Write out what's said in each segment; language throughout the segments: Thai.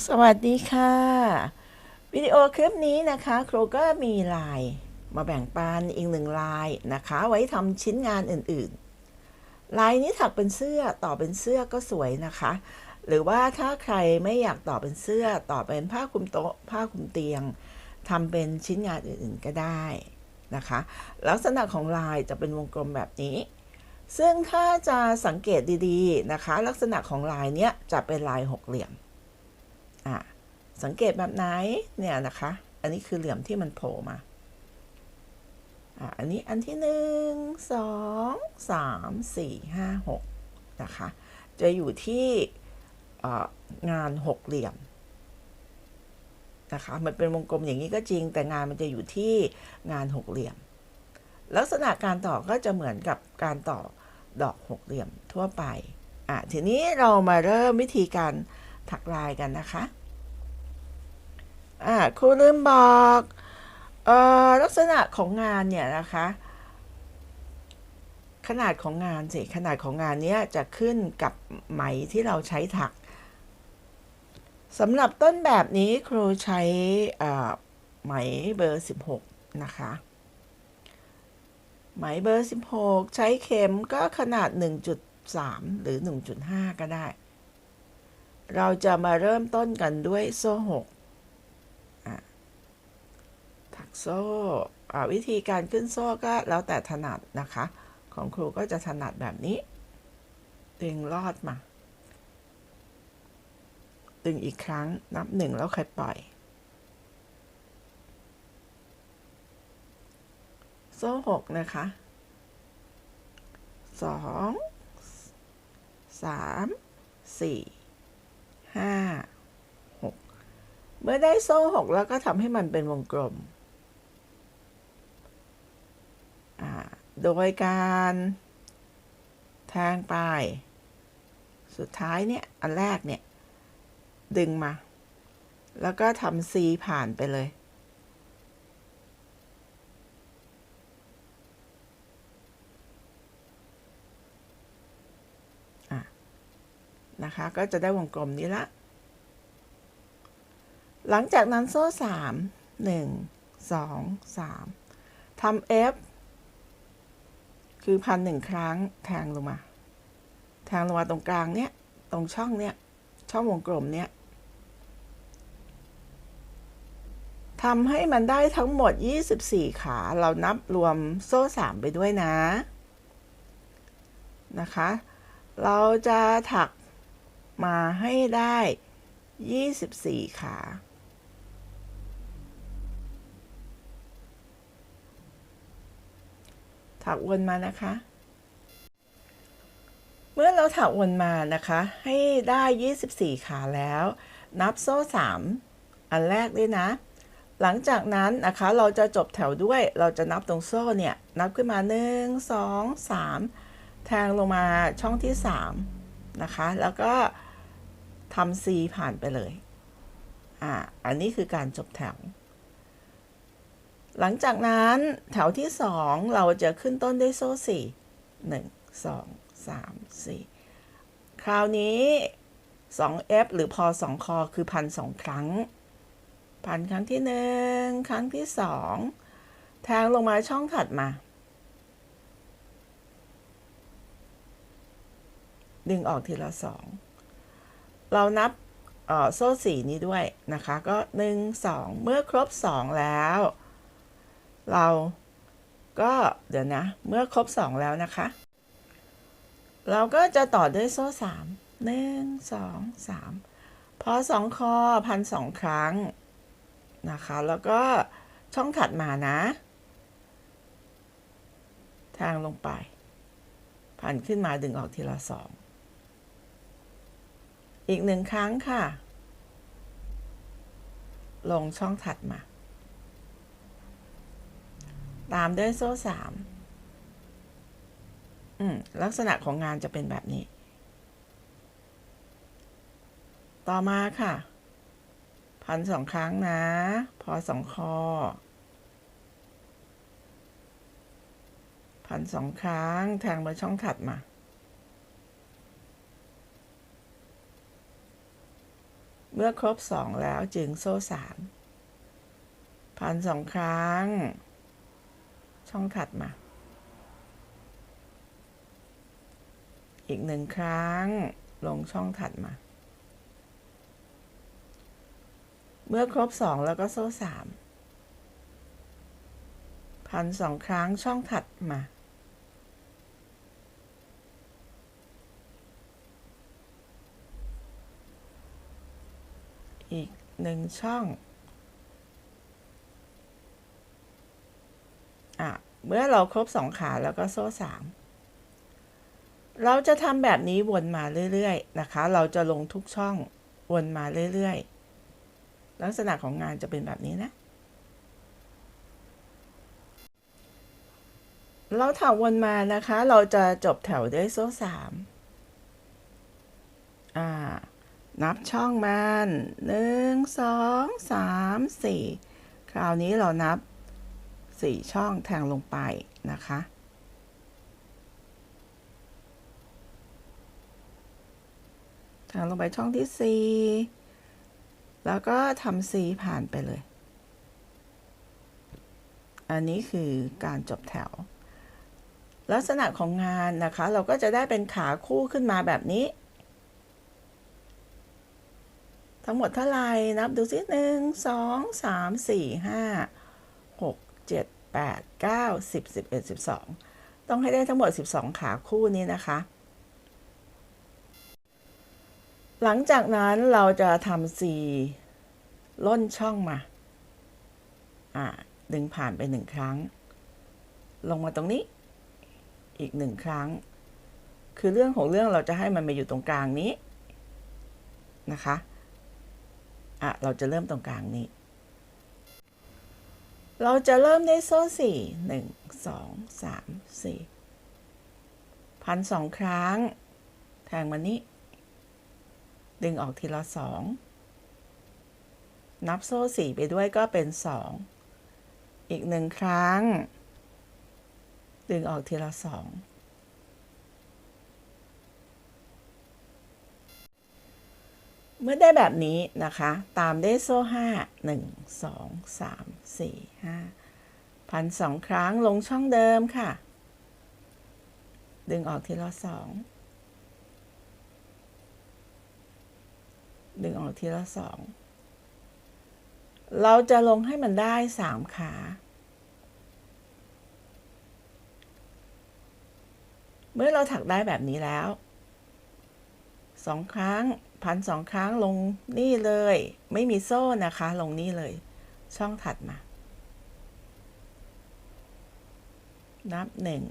สวัสดีค่ะ วิดีโอคลิปนี้นะคะครูก็มีลายมาแบ่งปันอีกหนึ่งลายนะคะ ไว้ทำชิ้นงานอื่นๆ ลายนี้ถักเป็นเสื้อต่อเป็นเสื้อก็สวยนะคะ หรือว่าถ้าใครไม่อยากต่อเป็นเสื้อต่อเป็นผ้าคลุมโต๊ะผ้าคลุมเตียงทำเป็นชิ้นงานอื่นๆก็ได้นะคะ ลักษณะของลายจะเป็นวงกลมแบบนี้ ซึ่งถ้าจะสังเกตดีๆนะคะ ลักษณะของลายเนี้ยจะเป็นลายหกเหลี่ยม อะสังเกตแบบไหนเนี่ยนะคะ อันนี้คือเหลี่ยมที่มันโผล่มาอะอันนี้อันที่หนึ่งสองสามสี่ห้าหกนะคะ จะอยู่ที่งานหกเหลี่ยมนะคะ มันเป็นวงกลมอย่างนี้ก็จริง แต่งานมันจะอยู่ที่งานหกเหลี่ยม ลักษณะการต่อก็จะเหมือนกับการต่อดอกหกเหลี่ยมทั่วไปอะทีนี้เรามาเริ่มวิธีการ ถักลายกันนะคะอ่าครูลืมบอกเอ่อลักษณะของงานเนี่ยนะคะ ขนาดของงานสิขนาดของงานเนี้ยจะขึ้นกับไหมที่เราใช้ถักสำหรับต้นแบบนี้ครูใช้ไหมเบอร์ 16 นะคะ ไหมเบอร์ 16 ใช้เข็มก็ขนาด 1.3 หรือ 1.5 ก็ได้ เราจะมาเริ่มต้นกันด้วยโซ่หกถักโซ่อะวิธีการขึ้นโซ่ก็แล้วแต่ถนัดนะคะ ของครูก็จะถนัดแบบนี้ ดึงลอดมา ดึงอีกครั้งนับหนึ่งแล้วค่อยปล่อย โซ่หกนะคะสองสามสี่ ห้าหกเมื่อได้โซ่หกแล้วก็ทำให้มันเป็นวงกลม โดยการแทงไป สุดท้ายเนี่ย อันแรกเนี่ย ดึงมา แล้วก็ทำซีผ่านไปเลย นะคะ ก็จะได้วงกลมนี้ละ หลังจากนั้นโซ่สามหนึ่งสองสามทำ F คือพันหนึ่งครั้งแทงลงมา แทงลงมาตรงกลางเนี้ย ตรงช่องเนี้ย ช่องวงกลมเนี้ยทำให้มันได้ทั้งหมด 24 ขา เรานับรวมโซ่สามไปด้วยนะ นะคะ เราจะถัก มาให้ได้ 24 ขา ถักวนมานะคะ เมื่อเราถักวนมานะคะ ให้ได้ 24 ขาแล้ว นับโซ่ 3 อันแรกด้วยนะ หลังจากนั้นนะคะเราจะจบแถวด้วย เราจะนับตรงโซ่เนี่ย นับขึ้นมา 1 2 3 แทงลงมาช่องที่ 3 นะคะ แล้วก็ ทำ C ผ่านไปเลย อ่า อันนี้คือการจบแถว หลังจากนั้นแถวที่ 2 เราจะขึ้นต้นด้วยโซ่4 1 2 3 4 คราวนี้ 2F หรือพอ2คอคือพันสองครั้ง พันครั้งที่ 1 ครั้งที่ 2 แทงลงมาช่องถัดมา ดึงออกทีละสอง เรานับโซ่สีนี้ด้วยนะคะ ก็หนึ่งสองเมื่อครบสองแล้ว เราก็เดี๋ยวนะ เมื่อครบสองแล้วนะคะ เราก็จะต่อด้วยโซ่สามหนึ่งสองสามพอสองคอพันสองครั้งนะคะ แล้วก็ช่องถัดมานะ ทางลงไป พันขึ้นมาดึงออกทีละส อีกหนึ่งครั้งค่ะ ลงช่องถัดมา ตามด้วยโซ่สามอืมลักษณะของงานจะเป็นแบบนี้ ต่อมาค่ะ พันสองครั้งนะ พอสองคอ พันสองครั้งแทงมาช่องถัดมา เมื่อครบสองแล้วจึงโซ่สามพันสองครั้ง ช่องถัดมา อีกหนึ่งครั้ง ลงช่องถัดมา เมื่อครบสองแล้วก็โซ่สามพันสองครั้งช่องถัดมา อีกหนึ่งช่อง อะ เมื่อเราครบสองขาแล้วก็โซ่สามเราจะทำแบบนี้วนมาเรื่อยๆนะคะ เราจะลงทุกช่องวนมาเรื่อยๆ ลักษณะของงานจะเป็นแบบนี้นะ เราถักวนมานะคะ เราจะจบแถวด้วยโซ่สามอ่า นับช่องมันหนึ่งสองสามสี่คราวนี้เรานับสี่ช่องแทงลงไปนะคะ แทงลงไปช่องที่สี่แล้วก็ทำซีผ่านไปเลย อันนี้คือการจบแถว ลักษณะของงานนะคะ เราก็จะได้เป็นขาคู่ขึ้นมาแบบนี้ ทั้งหมดเท่าไหร่นับดูสิหนึ่งสองสามสี่ห้าหกเจ็ดแปดเก้าสิบสิบเอ็ดสิบสองต้องให้ได้ทั้งหมดสิบสองขาคู่นี้นะคะ หลังจากนั้นเราจะทำสีล่นช่องมา อ่า ดึงผ่านไปหนึ่งครั้ง ลงมาตรงนี้ อีกหนึ่งครั้ง คือเรื่องของเรื่องเราจะให้มันมาอยู่ตรงกลางนี้นะคะ อะ เราจะเริ่มตรงกลางนี้ เราจะเริ่มได้โซ่สี่หนึ่งสองสามสี่พันสองครั้ง แทงมานี้ ดึงออกทีละสองนับโซ่สี่ไปด้วยก็เป็นสองอีกหนึ่งครั้ง ดึงออกทีละสอง เมื่อได้แบบนี้นะคะ ตามด้โซ่ห้าหนึ่งสองสามสี่ห้าพันสองครั้งลงช่องเดิมค่ะ ดึงออกทีละสองดึงออกทีละสองเราจะลงให้มันได้สามขา เมื่อเราถักได้แบบนี้แล้วสองครั้ง พันสองครั้งลงนี่เลย ไม่มีโซ่นะคะ ลงนี่เลย ช่องถัดมา นับหนึ่ง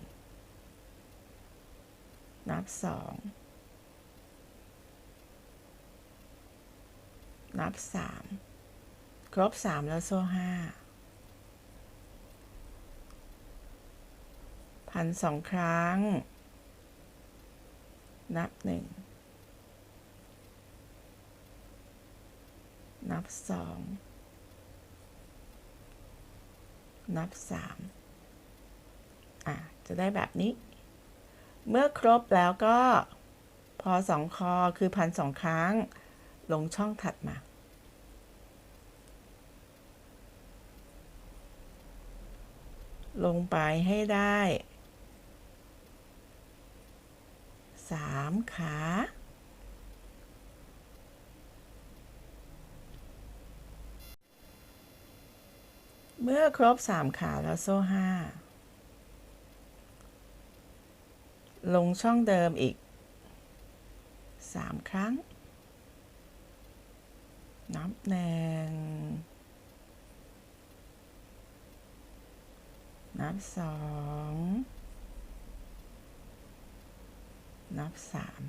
นับสอง นับสาม ครบสามแล้วโซ่ห้าพันสองครั้ง นับหนึ่ง นับสอง นับสามอะ จะได้แบบนี้ เมื่อครบแล้วก็พอสองคอคือพันสองครั้ง ลงช่องถัดมา ลงไปให้ได้สามขา เมื่อครบสามขาแล้วโซ่ห้าลงช่องเดิมอีกสามครั้ง นับหนึ่งนับสองนับสาม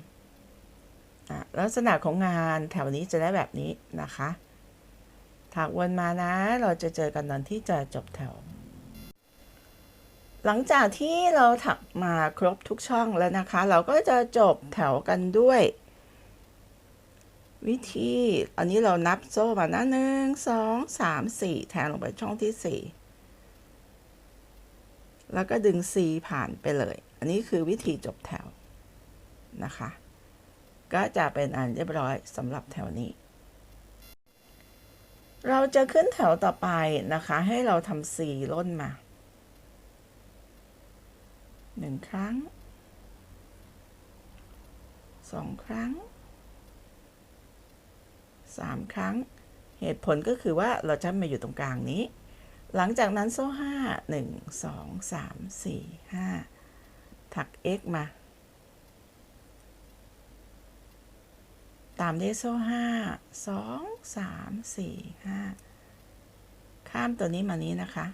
อะลักษณะของงานแถวนี้จะได้แบบนี้นะคะ ถักวนมานะ เราจะเจอกันตอนที่จะจบแถว หลังจากที่เราถักมาครบทุกช่องแล้วนะคะ เราก็จะจบแถวกันด้วย วิธีอันนี้เรานับโซ่มานะหนึ่งสองสามสี่แทงลงไปช่องที่สี่แล้วก็ดึง C ผ่านไปเลย อันนี้คือวิธีจบแถวนะคะ ก็จะเป็นอันเรียบร้อยสำหรับแถวนี้ เราจะขึ้นแถวต่อไปนะคะ ให้เราทำสี่ล่นมาหนึ่งครั้งสองครั้งสามครั้ง เหตุผลก็คือว่าเราจะมาอยู่ตรงกลางนี้ หลังจากนั้นโซ่ห้าหนึ่งสองสามสี่ห้าถัก x มา ตามด้วยโซ่ห้าสองสามสี่ห้าข้ามตัวนี้มานี้นะคะ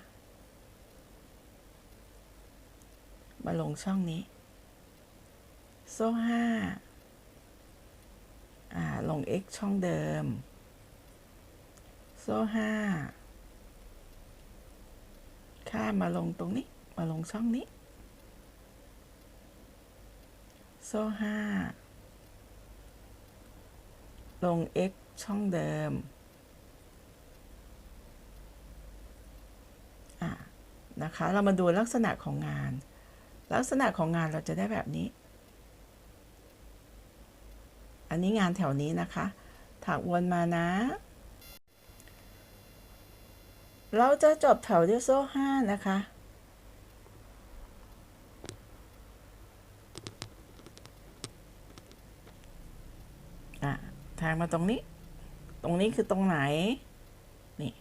มาลงช่องนี้ โซ่ห้าอ่าลง x ช่องเดิม โซ่ห้าข้ามมาลงตรงนี้ มาลงช่องนี้ โซ่ห้า ลง x ช่องเดิมะนะคะ เรามาดูลักษณะของงาน ลักษณะของงานเราจะได้แบบนี้ อันนี้งานแถวนี้นะคะถักวนมานะ เราจะจบแถวด้วยโซ่ห้านะคะ อะแทงมาตรงนี้ ตรงนี้คือตรงไหน นี่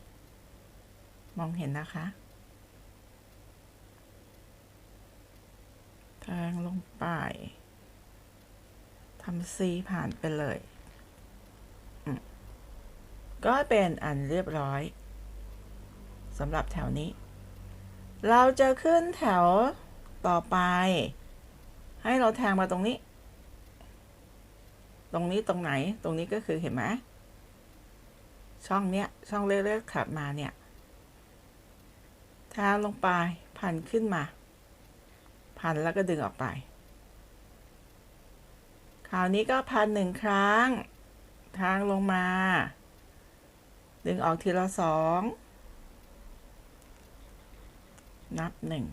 มองเห็นนะคะแทงลงไปทำซีผ่านไปเลยอืมก็เป็นอันเรียบร้อยสำหรับแถวนี้ เราจะขึ้นแถวต่อไป ให้เราแทงมาตรงนี้ ตรงนี้ตรงไหนตรงนี้ก็คือเห็นไหมช่องเนี้ยช่องเล็กๆขับมาเนี่ยแทงลงไปพันขึ้นมา พันแล้วก็ดึงออกไป คราวนี้ก็พันหนึ่งครั้ง ทางลงมา ดึงออกทีละสองนับหนึ่ง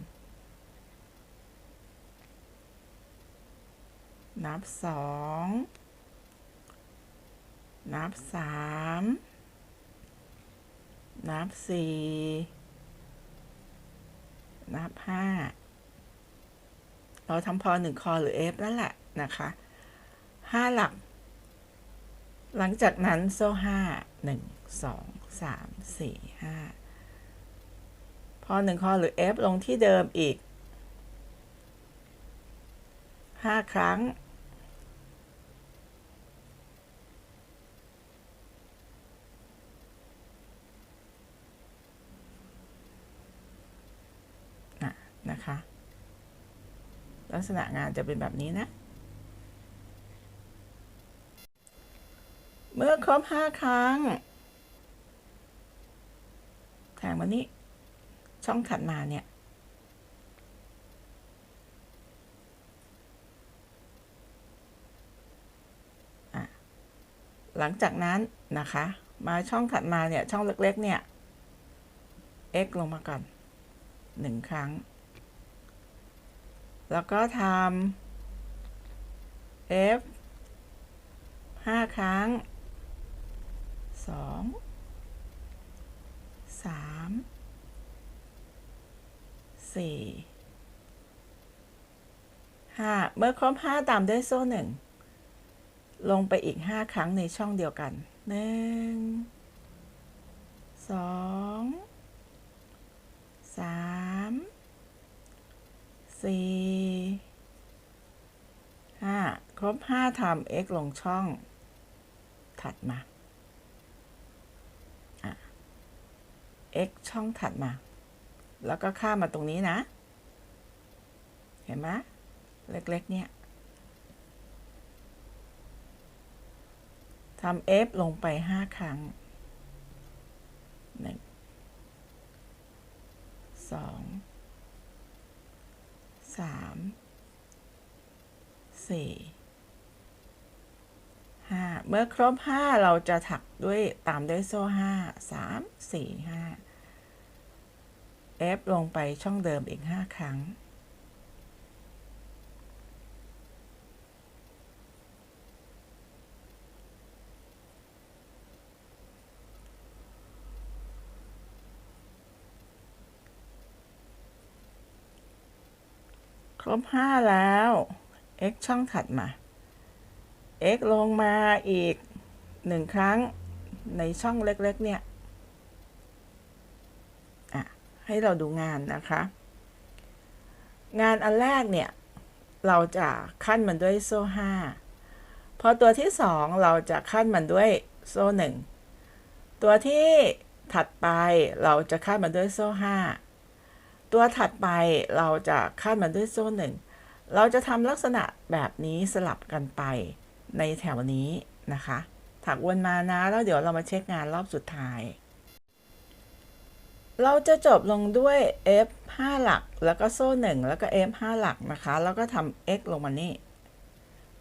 นับสอง นับสามนับสี่นับห้าเราทำพอหนึ่งคอหรือ F นั่นแหละนะคะห้าหลัก หลังจากนั้นโซ่ห้าหนึ่งสองสามสี่ห้าพอหนึ่งคอหรือ F ลงที่เดิมอีกห้าครั้ง อะ นะคะ ลักษณะงานจะเป็นแบบนี้นะ เมื่อครบห้าครั้งแทงมานี้ ช่องถัดมาเนี่ย หลังจากนั้นนะคะ มาช่องถัดมาเนี่ย ช่องเล็ก ๆ เนี่ย x ลงมาก่อนหนึ่งครั้ง แล้วก็ทำ f ห้าครั้งสองสามสี่ห้าเมื่อครบห้าตามด้วยโซ่หนึ่งลงไปอีกห้าครั้งในช่องเดียวกันหนึ่งสองสาม สี่ห้าครบห้าทำ x ลงช่องถัดมา x ช่องถัดมา แล้วก็ข้ามมาตรงนี้นะ เห็นไหมเล็ก ๆ เนี่ยทำ f ลงไปห้าครั้งหนึ่ง สามสี่ห้าเมื่อครบห้าเราจะถักด้วยตามด้วยโซ่ห้าสามสี่ห้าเอฟลงไปช่องเดิมอีกห้าครั้ง ครบ 5 แล้ว x ช่องถัดมา x ลงมาอีก 1 ครั้งในช่องเล็ก ๆ เนี่ยให้เราดูงานนะคะ งานอันแรกเนี่ย เราจะขั้นมันด้วยโซ่ 5 พอตัวที่ 2 เราจะขั้นมันด้วยโซ่ 1 ตัวที่ถัดไปเราจะขั้นมันด้วยโซ่ 5 ตัวถัดไปเราจะขั้นมันด้วยโซ่1เราจะทำลักษณะแบบนี้สลับกันไปในแถวนี้นะคะ ถักวนมานะ แล้วเดี๋ยวเรามาเช็คงานรอบสุดท้าย เราจะจบลงด้วย F 5หลัก แล้วก็โซ่1แล้วก็ F 5หลักนะคะ แล้วก็ทำ X ลงมานี่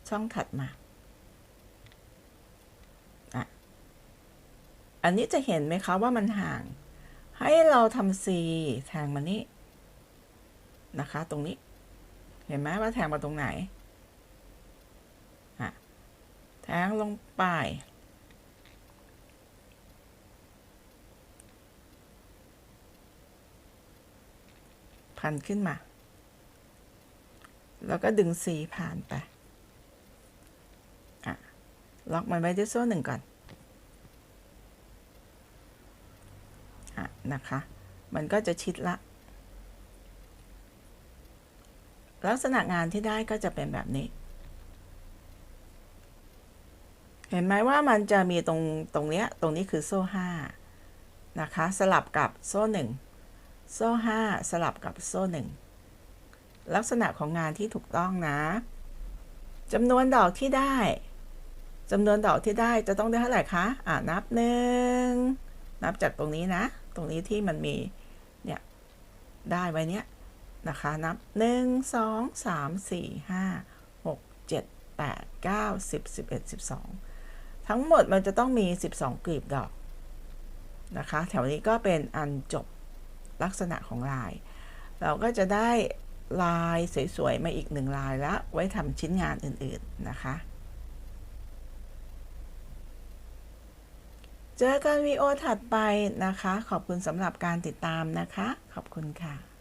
ช่องถัดมาอะอันนี้จะเห็นไหมคะว่ามันห่าง ให้เราทำ C แทงมานี่ นะคะ ตรงนี้ เห็นไหมว่าแทงมาตรงไหนอะแทงลงไป พันขึ้นมา แล้วก็ดึง C ผ่านไปล็อกมันไว้ด้วยโซ่หนึ่งก่อนอะนะคะ มันก็จะชิดละ ลักษณะงานที่ได้ก็จะเป็นแบบนี้ เห็นไหมว่ามันจะมีตรงตรงเนี้ยตรงนี้คือโซ่ห้านะคะ สลับกับโซ่หนึ่งโซ่ห้าสลับกับโซ่หนึ่งลักษณะของงานที่ถูกต้องนะจำนวนดอกที่ได้จำนวนดอกที่ได้จะต้องได้เท่าไหร่คะ อ่านับหนึ่งนับจากตรงนี้นะ ตรงนี้ที่มันมี เนี่ย ได้ไว้เนี้ย นะคะนับ 1 2 3 4 5 6 7 8 9 10 11 12 ทั้งหมดมันจะต้องมี 12กลีบดอกนะคะแถวนี้ก็เป็นอันจบลักษณะของลาย เราก็จะได้ลายสวยๆมาอีกหนึ่งลายแล้วไว้ทำชิ้นงานอื่นๆนะคะ เจอกันวีโอถัดไปนะคะ ขอบคุณสำหรับการติดตามนะคะ ขอบคุณค่ะ